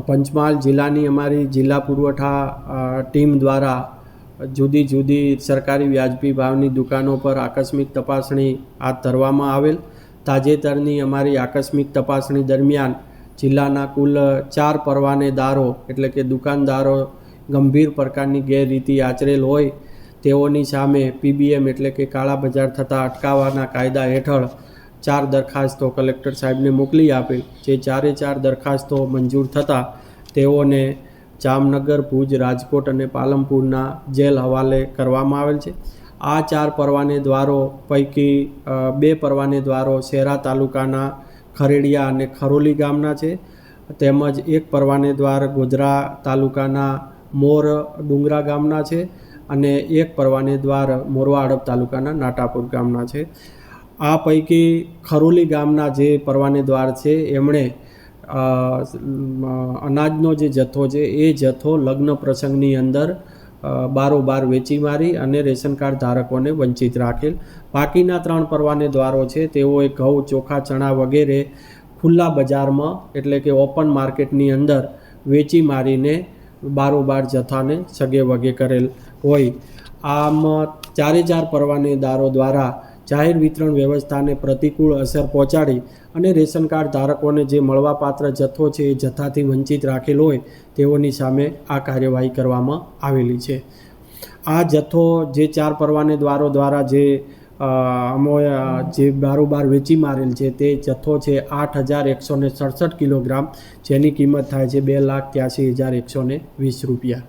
પંચમહાલ જિલ્લાની અમારી જિલ્લા પુરવઠા ટીમ દ્વારા જુદી જુદી સરકારી વ્યાજબી ભાવની દુકાનો પર આકસ્મિક તપાસણી હાથ ધરવામાં આવેલ. તાજેતરની અમારી આકસ્મિક તપાસણી દરમિયાન જિલ્લાના કુલ ચાર પરવાનેદારો, એટલે કે દુકાનદારો, ગંભીર પ્રકારની ગેરરીતિ આચરેલ હોય. તેઓની સામે પીબીએમ, એટલે કે કાળા બજાર થતાં અટકાવવાના કાયદા હેઠળ ચાર દરખાસ્તો કલેક્ટર સાહેબને મોકલી આપી. જે ચારે ચાર દરખાસ્તો મંજૂર થતાં તેઓને જામનગર, ભુજ, રાજકોટ અને પાલનપુરના જેલ હવાલે કરવામાં આવેલ છે. આ ચાર પરવાને દ્વારો પૈકી બે પરવાને દ્વારો શેરા તાલુકાના ખરેડિયા અને ખરોલી ગામના છે. તેમજ એક પરવાને દ્વાર ગોધરા તાલુકાના મોર ડુંગરા ગામના છે અને એક પરવાને દ્વાર મોરવા અડબ તાલુકાના નાટાપુર ગામના છે. આ પૈકી ખરોલી ગામના જે પરવાનેદ્વાર છે, એમણે અનાજનો જે જથ્થો છે, એ જથ્થો લગ્ન પ્રસંગની અંદર બારોબાર વેચી મારી અને રેશન કાર્ડ ધારકોને વંચિત રાખેલ. બાકીના ત્રણ પરવાનેદારો છે તેઓએ ઘઉં, ચોખા, ચણા વગેરે ખુલ્લા બજારમાં, એટલે કે ઓપન માર્કેટની અંદર વેચી મારીને બારોબાર જથ્થાને સગે વગે કરેલ હોય. આમ ચારે ચાર પરવાનેદારો દ્વારા જાહેર વિતરણ વ્યવસ્થાને પ્રતિકૂળ અસર પહોંચાડી અને રેશન કાર્ડ ધારકોને જે મળવાપાત્ર જથ્થો છે એ જથ્થાથી વંચિત રાખેલ હોય તેઓની સામે આ કાર્યવાહી કરવામાં આવેલી છે. આ જથ્થો જે ચાર પરવાને દ્વારો દ્વારા જે અમો જે બારોબાર વેચી મારેલ છે તે જથ્થો છે આઠ હજાર એકસો ને સડસઠ કિલોગ્રામ, જેની કિંમત થાય છે બે લાખ ત્યાસી હજાર એકસો વીસ રૂપિયા.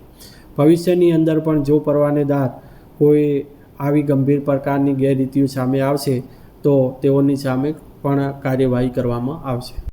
ભવિષ્યની અંદર પણ જો પરવાનેદાર કોઈ આવી ગંભીર પ્રકારની ગેરરીતિઓ સામે આવશે તો તેઓની સામે પણ કાર્યવાહી કરવામાં આવશે.